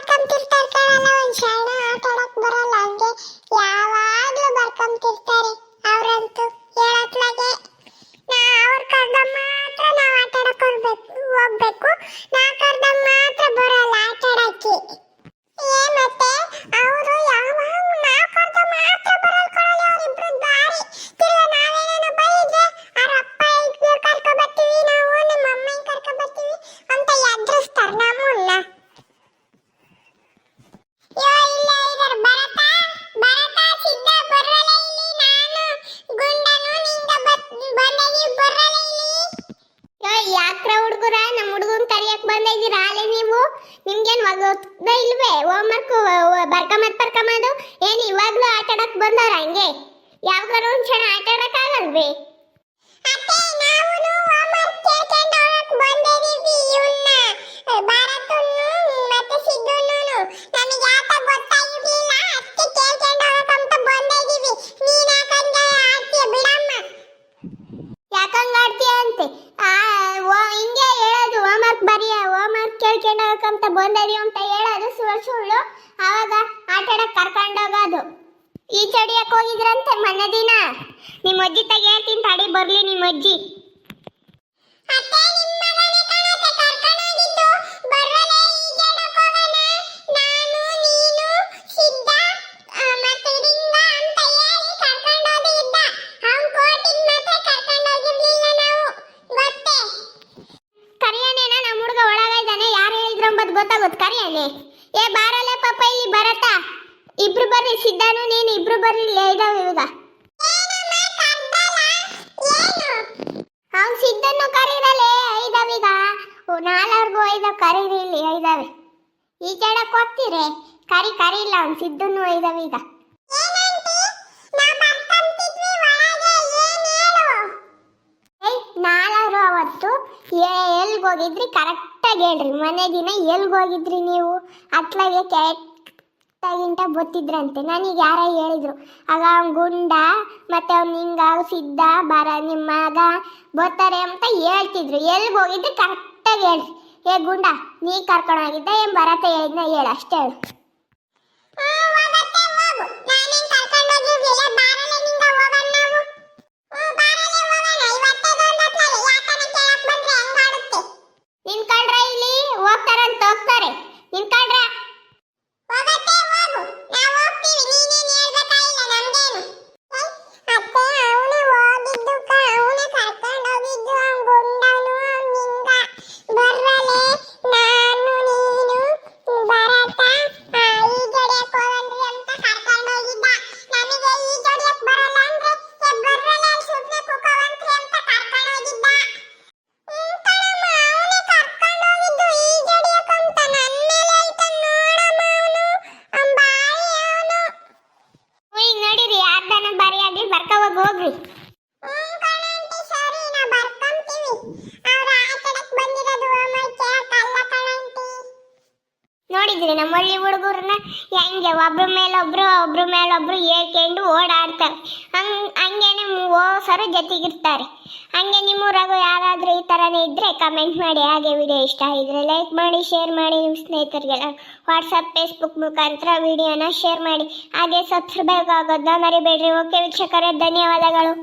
ಬರ್ಕಂತಿರ್ತಾರ ಕಣಲ್ಲ ಒಂದ್ ಶಾಣ ಆಟ ಆಡಕ್ ಬರಲ್ಲ ಹಂಗೆ ಯಾವಾಗ್ಲೂ ಬರ್ಕಂತಿರ್ತಾರೆ. ಅವ್ರಂತೂ ಹೇಳತ್ಲಾಗೆ ಕರಿಯಕ್ ಬಂದಿದ್ದೀರಾ? ಅಲೆ ನೀವು? ನಿಮ್ಗೇನು ಗೊತ್ತ ಇಲ್ವೇ? ಹೋಮ್ವರ್ಕ್ ಬರ್ಕಮತ್ ಬರ್ಕಮದು ಏನು ಇವಾಗಲೂ ಆಟ ಆಡಕ್ಕೆ ಬಂದವ್ರ ಹಂಗೆ? ಯಾವಾಗ ಒಂದು ಕ್ಷಣ ಆಟ ಆಡಕ್ಕಾಗಲ್ವೇ ಅತ್ತೆ ನಾವುನು ಹೋಮ್ವರ್ಕ್ ಕೇಳ್ಕೊಂಡು ಕೇಳ್ಕೊಂಡು ಹೋಗಕ್ಕಂತ ಅಂತ ಹೇಳೋದು ಸುಳ್ಳು ಸುಳ್ಳು. ಅವಾಗ ಆಟ ಆಡಕ್ ಕರ್ಕೊಂಡು ಹೋಗೋದು. ಈ ಚಡಿಯಕ್ಕೆ ಹೋಗಿದ್ರಂತೆ ಮನೆ ದಿನ. ನಿಮ್ಮ ಅಜ್ಜಿ ತಗೆ ಹೇಳ್ತೀನಿ ತಡಿ ಬರ್ಲಿ ನಿಮ್ಮ ಅಜ್ಜಿ ಅಂಬದ್ ಗೊತ್ತಾಗುತ್ತೆ ಕರಿಯಾನೆ ಏ, ಬಾರಲ್ಲ ಪಾಪ, ಇಲ್ಲಿ ಬರತ್ತ? ಇಬ್ರು ಬರ್ರಿ, ಸಿದ್ಧಾನು, ನೀನು ಇಬ್ರು ಬರ್ರಿ ಇದಾವೆ ಇವಾಗ. ಅವ್ನು ಸಿದ್ಧನ್ನು ಕರೀರಲ್ಲೇ ಐದವೀಗ ನಾಲ್ವರ್ಗೂ ಐದ ಕರೀರಿ, ಇಲ್ಲಿ ಐದವೆ. ಈ ಜಡಕ್ಕೆ ಹೋಗ್ತೀರಿ ಕರಿ ಕರೀಲ್ಲ ಅವ್ನು ಸಿದ್ಧನ್ನು ಐದವೀಗ ನಾಲ್ವರು ಅವತ್ತು? ಎಲ್ಗೆ ಹೋಗಿದ್ರಿ ಕರೆಕ್ಟಾಗಿ ಹೇಳ್ರಿ. ಮನೆ ದಿನ ಎಲ್ಗೆ ಹೋಗಿದ್ರಿ ನೀವು? ಅತ್ಲಾಗೆ ಕರೆಕ್ಟಾಗಿಂಟ ಗೊತ್ತಿದ್ರಂತೆ ನನಗೆ ಯಾರ ಹೇಳಿದ್ರು. ಆಗ ಅವ್ನ್ ಗುಂಡ ಮತ್ತೆ ಅವ್ನು ಹಿಂಗ ಸಿದ್ಧ ಬರ ನಿಮ್ಮ ಮಗ ಬರ್ತಾರೆ ಅಂತ ಹೇಳ್ತಿದ್ರು. ಎಲ್ಲಿಗೆ ಹೋಗಿದ್ರಿ ಕರೆಕ್ಟಾಗಿ ಹೇಳ್ರಿ. ಏ ಗುಂಡ, ನೀ ಕರ್ಕೊಂಡು ಏನು ಏನ್ ಬರತ್ತೆ ಹೇಳಿದ್ನ ಹೇಳು, ಅಷ್ಟೇ ಹೇಳು. ನೋಡಿದ್ರಿ ನಮ್ಮ ಹುಡುಗರನ್ನ ಹೆಂಗೆ ಒಬ್ರ ಮೇಲೊಬ್ರು ಒಬ್ರ ಮೇಲೊಬ್ರು ಹೇಳ್ಕೊಂಡು ಓಡಾಡ್ತಾರೆ. ಹಂಗೆ ಹಂಗೇನೆ ಓಸರು ಜೊತೆಗಿರ್ತಾರೆ. ಹಂಗೆ ನಿಮ್ಮೂರಾಗು ಯಾರಾದರೂ ಈ ಥರನೇ ಇದ್ದರೆ ಕಮೆಂಟ್ ಮಾಡಿ, ಹಾಗೆ ವಿಡಿಯೋ ಇಷ್ಟ ಆಗಿದ್ರೆ ಲೈಕ್ ಮಾಡಿ ಶೇರ್ ಮಾಡಿ ನಿಮ್ಮ ಸ್ನೇಹಿತರಿಗೆಲ್ಲ ವಾಟ್ಸಪ್ ಫೇಸ್ಬುಕ್ ಮುಖಾಂತರ ವಿಡಿಯೋನ ಶೇರ್ ಮಾಡಿ. ಹಾಗೆ ಸಬ್ಸ್ಕ್ರೈಬ್ ಆಗೋದನ್ನ ಮರಿಬೇಡ್ರಿ. ಓಕೆ ವೀಕ್ಷಕರೇ, ಧನ್ಯವಾದಗಳು.